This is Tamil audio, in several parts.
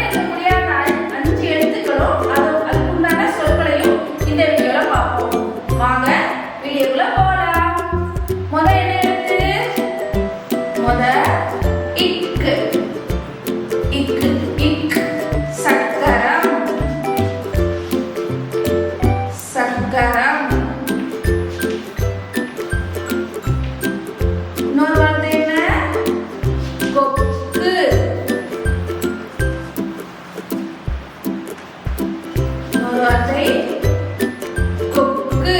இருக்கக்கூடிய அஞ்சு எழுத்துக்களும் சொற்களையும் இந்த பார்ப்போம். வாங்க வீடியோக்குள்ள போகலாம் முத என்ன எழுத்து? இன்னொரு வார்த்தை கொக்கு.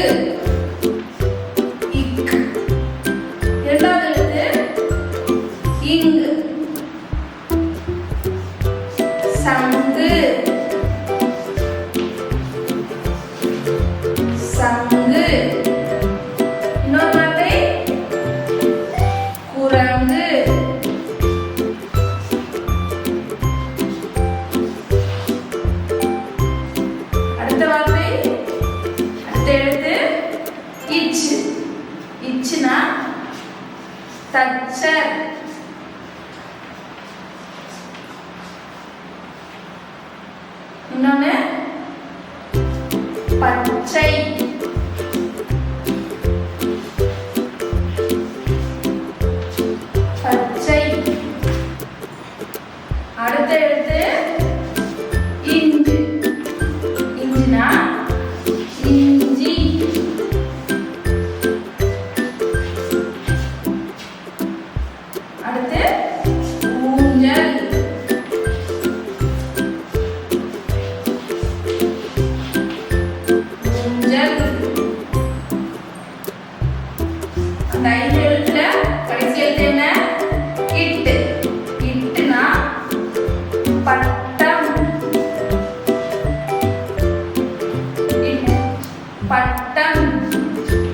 இக். இரண்டாவது எழுத்து இங்கு. சங்கு. எழுத்து இச் இச்சுனா தச்சர் இன்னொன்னு பச்சை பச்சை அடுத்த எழுத்து இஞ்சு இஞ்சினா Tchau!